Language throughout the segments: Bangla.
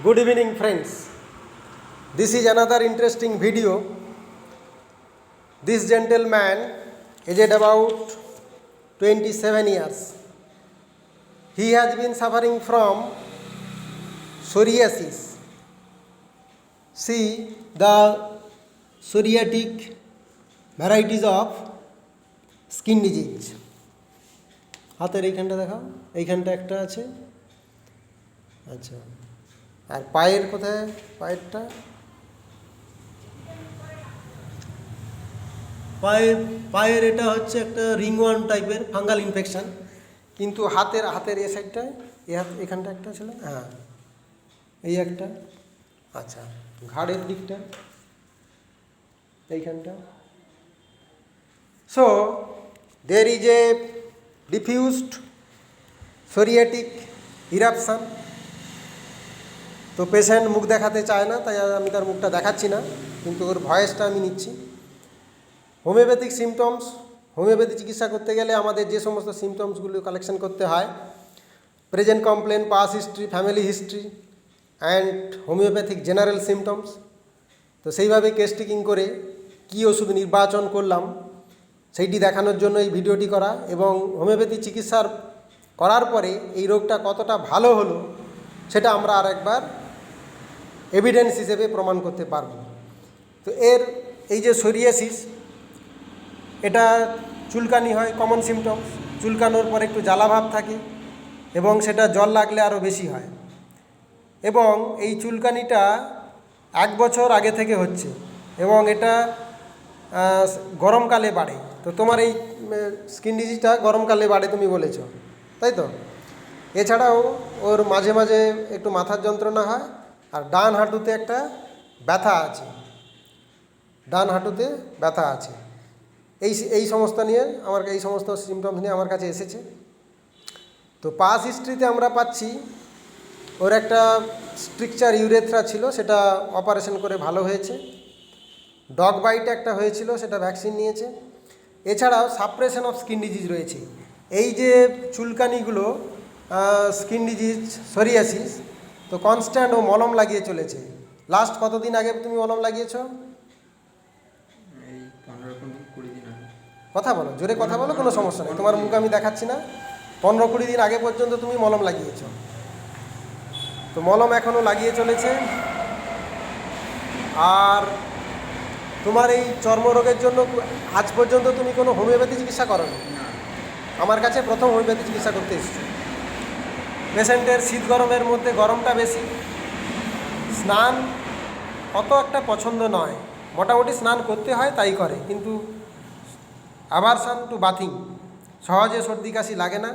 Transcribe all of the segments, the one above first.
Good evening, friends. This is another interesting video. This gentleman, aged about 27 years, he has been suffering from psoriasis. See the psoriatic varieties of skin disease. হাতের এইখানটা দেখাও এইখানটা একটা আছে আচ্ছা আর পায়ের কোথায়? পায়েরটা? পায়ের পায়ের এটা হচ্ছে একটা রিংওয়ার্ম টাইপের ফাঙ্গাল ইনফেকশান। কিন্তু হাতের হাতের এ সাইডটায় এ হাত এখানটা একটা ছিল হ্যাঁ। এই একটা। আচ্ছা ঘাড়ের দিকটা এইখানটা। So there is a diffused psoriatic eruption তো পেশেন্ট মুখ দেখাতে চায় না, তাই আমি তার মুখটা দেখাচ্ছি না, কিন্তু ওর ভয়েসটা আমি নিচ্ছি। হোমিওপ্যাথিক সিমটমস হোমিওপ্যাথি চিকিৎসা করতে গেলে আমাদের যে সমস্ত সিমটমসগুলো কালেকশন করতে হয় present complain past history family history and homeopathic general symptoms তো সেইভাবে কেস টেকিং করে কী ওষুধ নির্বাচন করলাম, সেইটি দেখানোর জন্য এই ভিডিওটি করা এবং হোমিওপ্যাথি চিকিৎসার করার পরে এই রোগটা কতটা ভালো হলো, সেটা আমরা আর একবার এভিডেন্স হিসেবে প্রমাণ করতে পারব। তো এর এই যে সোরিয়াসিস এটা চুলকানি হয় কমন সিমটমস চুলকানোর পর একটু জ্বালাভাব থাকে এবং সেটা জল লাগলে আরও বেশি হয়। এবং এই চুলকানিটা এক বছর আগে থেকে হচ্ছে এবং এটা গরমকালে বাড়ে। তো তোমার এই স্কিন ডিজিজটা গরমকালে বাড়ে তুমি বলেছ, তাই তো? এছাড়াও ওর মাঝে মাঝে একটু মাথার যন্ত্রণা হয় আর ডান হাঁটুতে একটা ব্যথা আছে। ডান হাঁটুতে ব্যথা আছে। এই এই সমস্ত নিয়ে আমার, এই সমস্ত সিমটমস নিয়ে আমার কাছে এসেছে। তো পাস হিস্ট্রিতে আমরা পাচ্ছি, ওর একটা স্ট্রিকচার ইউরেথ্রা ছিল, সেটা অপারেশন করে ভালো হয়েছে। ডগ বাইট একটা হয়েছিল, সেটা ভ্যাকসিন নিয়েছে। এছাড়াও সাপ্রেশন অফ স্কিন ডিজিজ রয়েছে। এই যে চুলকানিগুলো স্কিন ডিজিজ সরিয়াসিস তো কনস্ট্যান্ট ও মলম লাগিয়ে চলেছে। লাস্ট কতদিন আগে তুমি মলম লাগিয়েছো? কথা বলো জোরে কথা বলো কোনো সমস্যা নেই। তোমার মুখ আমি দেখাচ্ছি না। পনেরো কুড়ি দিন আগে পর্যন্ত তুমি মলম লাগিয়েছো। তো মলম এখনও লাগিয়ে চলেছে। আর তোমার এই চর্মরোগের জন্য আজ পর্যন্ত তুমি কোনো হোমিওপ্যাথি চিকিৎসা করো না। আমার কাছে প্রথম হোমিওপ্যাথি চিকিৎসা করতে এসেছ। পেশেন্টের শীত গরমের মধ্যে গরমটা বেশি। স্নান অত একটা পছন্দ নয়। মোটামুটি স্নান করতে হয়, তাই করে। কিন্তু আভারসান টু বাথিং সহজে সর্দি কাশি লাগে না।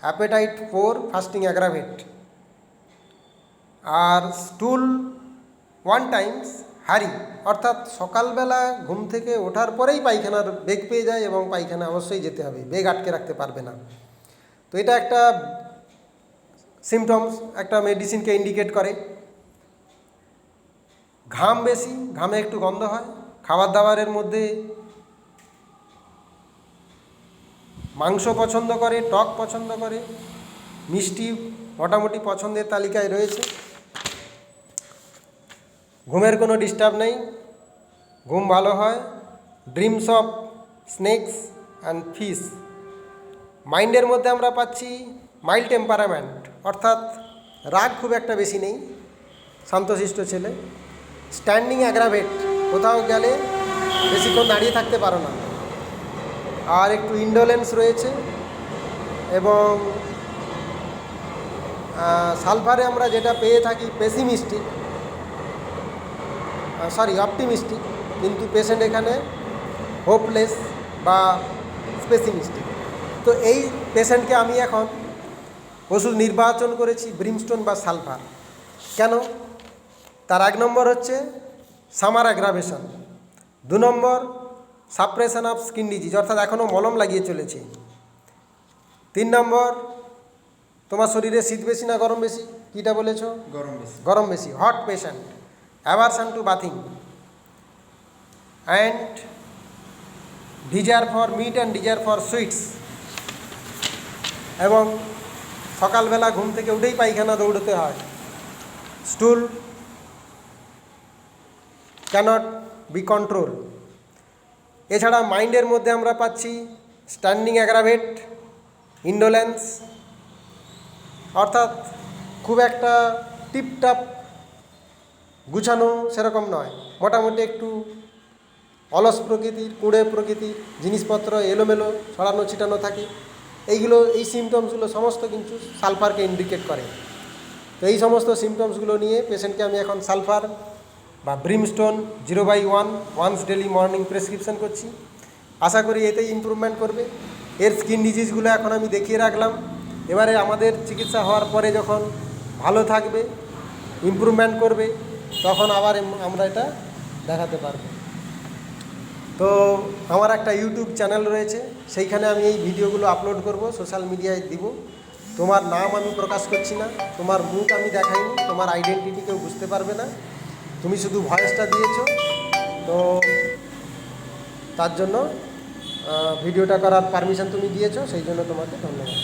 অ্যাপেটাইট পোর ফাস্টিং অ্যাগ্রাভেট আর স্টুল ওয়ান টাইমস হারি অর্থাৎ সকালবেলা ঘুম থেকে ওঠার পরেই পায়খানার বেগ পেয়ে যায় এবং পায়খানা অবশ্যই যেতে হবে। বেগ আটকে রাখতে পারবে না। তো এটা একটা সিমটমস একটা মেডিসিনকে ইন্ডিকেট করে। ঘাম বেশি, ঘামে একটু গন্ধ হয় খাবার দাবারের মধ্যে মাংস পছন্দ করে, টক পছন্দ করে, মিষ্টি মোটামুটি পছন্দের তালিকায় রয়েছে। ঘুমের কোনো ডিস্টার্ব নেই, ঘুম ভালো হয় dreams of snakes and fish মাইন্ডের মধ্যে আমরা পাচ্ছি মাইল্ড টেম্পারামেন্ট অর্থাৎ রাগ খুব একটা বেশি নেই, শান্তশিষ্ট ছেলে। স্ট্যান্ডিং অ্যাগ্রাভেট কোথাও গেলে বেশিক্ষণ দাঁড়িয়ে থাকতে পারো না। আর একটু ইন্ডোলেন্স রয়েছে এবং সালফারে আমরা যেটা পেয়ে থাকি পেসিমিস্টিক সরি অপটিমিস্টিক কিন্তু পেশেন্ট এখানে হোপলেস বা স্পেসিমিস্টিক তো এই পেশেন্টকে আমি এখন ওষুধ নির্বাচন করেছি ব্রিমস্টোন বা সালফার কেন? তার এক নম্বর হচ্ছে সামার অ্যাগ্রাভেশন দু নম্বর সাপ্রেশন অফ স্কিন ডিজিজ অর্থাৎ এখনও মলম লাগিয়ে চলেছে। তিন নম্বর তোমার শরীরে শীত বেশি না গরম বেশি? কীটা বলেছ? গরম বেশি। গরম বেশি hot patient aversion to bathing and desire for meat and desire for sweets এবং সকালবেলা ঘুম থেকে উঠেই পায়খানা দৌড়তে হয়। স্টুল ক্যানট বি কন্ট্রোল এছাড়া মাইন্ডের মধ্যে আমরা পাচ্ছি স্ট্যান্ডিং অ্যাগ্রাভেট ইন্ডোলেন্স অর্থাৎ খুব একটা টিপটাপ গুছানো সেরকম নয়। মোটামুটি একটু অলস প্রকৃতির, কুঁড়ে প্রকৃতির জিনিসপত্র এলোমেলো ছড়ানো ছিটানো থাকে। এইগুলো, এই সিমটমসগুলো সমস্ত কিন্তু সালফারকে ইন্ডিকেট করে। তো এই সমস্ত সিমটমসগুলো নিয়ে পেশেন্টকে আমি এখন সালফার বা brimstone zero by one once daily morning prescription করছি। আশা করি এতেই ইমপ্রুভমেন্ট করবে। এর স্কিন ডিজিজগুলো এখন আমি দেখিয়ে রাখলাম। এবারে আমাদের চিকিৎসা হওয়ার পরে যখন ভালো থাকবে ইমপ্রুভমেন্ট করবে, তখন আবার আমরা এটা দেখাতে পারব। তো আমার একটা ইউটিউব চ্যানেল রয়েছে, সেইখানে আমি এই ভিডিওগুলো আপলোড করব সোশ্যাল মিডিয়ায় দিব। তোমার নাম আমি প্রকাশ করছি না, তোমার মুখ আমি দেখাইনি, তোমার আইডেন্টিটি কেউ বুঝতে পারবে না। তুমি শুধু ভয়েসটা দিয়েছ, তো তার জন্য ভিডিওটা করার পারমিশন তুমি দিয়েছ, সেই জন্য তোমাকে ধন্যবাদ।